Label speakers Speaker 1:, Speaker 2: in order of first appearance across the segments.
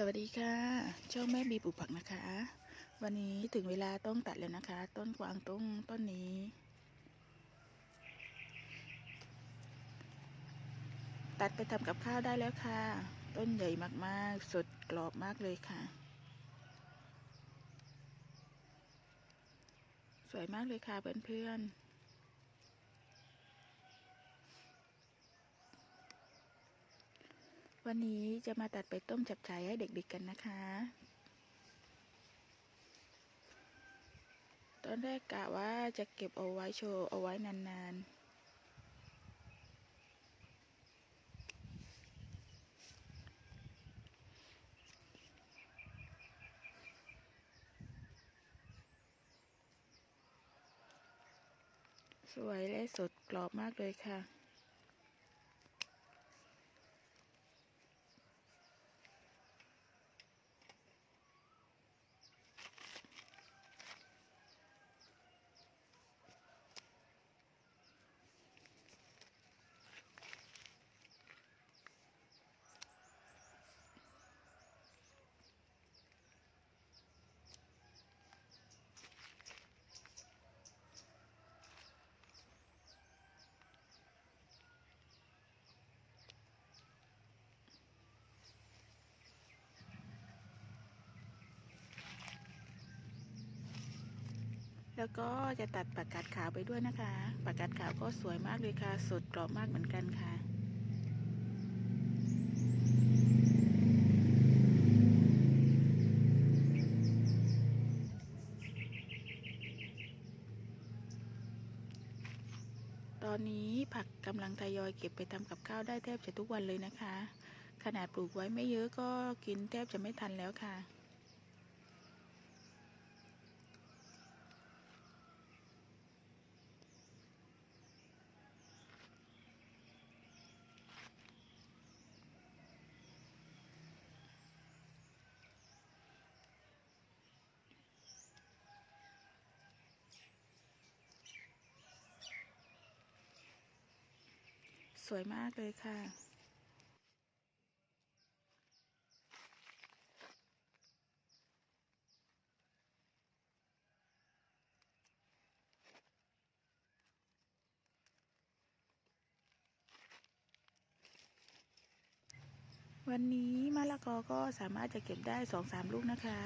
Speaker 1: สวัสดีค่ะ ช่องแม่บีปลูกผักนะคะ วันนี้ถึงเวลาต้องตัดแล้วนะคะ ต้นกวางตุ้งต้นนี้ ตัดไปทำกับข้าวได้แล้วค่ะ ต้นใหญ่มากๆ สดกรอบมากเลยค่ะ สวยมากเลยค่ะเพื่อนๆ วันนี้จะมาตัดไปต้มจับฉ่ายให้เด็กๆกันนะคะ ตอนแรกกะว่าจะเก็บเอาไว้โชว์เอาไว้นานๆสวยและสดกรอบมากเลยค่ะ แล้วก็จะตัดปากกาดขาวไปด้วยนะคะปากกาดขาวก็สวยมากเลยค่ะ สดกรอบมากเหมือนกันค่ะตอนนี้ผักกำลังทยอยเก็บไปทำกับข้าวได้แทบจะทุกวันเลยนะคะ ขนาดปลูกไว้ไม่เยอะก็กินแทบจะไม่ทันแล้วค่ะ สวยมากเลยค่ะ วันนี้มะละกอก็สามารถจะเก็บได้สองสามลูกนะคะ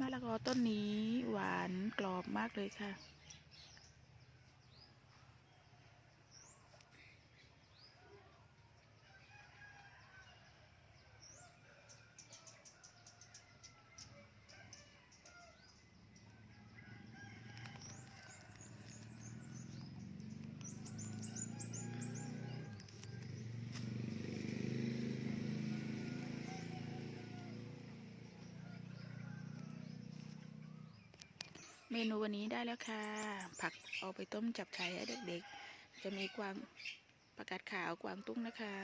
Speaker 1: มะละกอต้นนี้หวานกรอบมากเลยค่ะ เมนูวันนี้ได้แล้วค่ะ ผักเอาไปต้มจับฉ่ายให้เด็กๆ จะมีกวางประกาศขาวกวางตุ้งนะคะ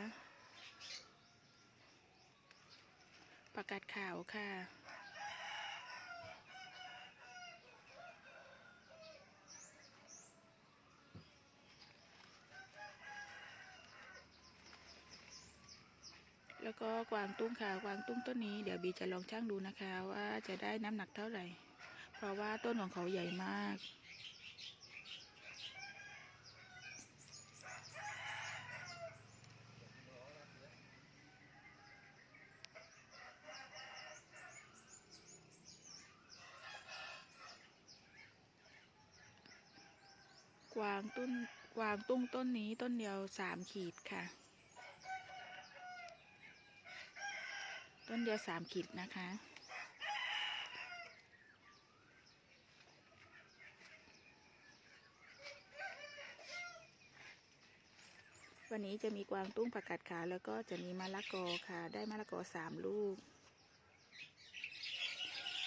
Speaker 1: ประกาศขาวค่ะ แล้วก็กวางตุ้งค่ะกวางตุ้งต้นนี้เดี๋ยวบีจะลองช่างดูนะคะว่าจะได้น้ำหนักเท่าไหร่ เพราะว่าต้นของเขาใหญ่มาก กวางตุ้นกวางตุ้งต้นนี้ต้นเดียวสามขีดค่ะ ต้นเดียวสามขีดนะคะ วันนี้จะมีกวางตุ้งผักกาดขาวแล้วก็จะมีมะละกอค่ะ ได้มะละกอสามลูก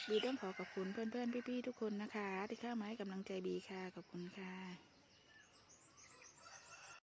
Speaker 1: บีต้องขอขอบคุณเพื่อนๆพี่ๆทุกคนนะคะ ที่เข้ามาให้กำลังใจบีค่ะขอบคุณค่ะ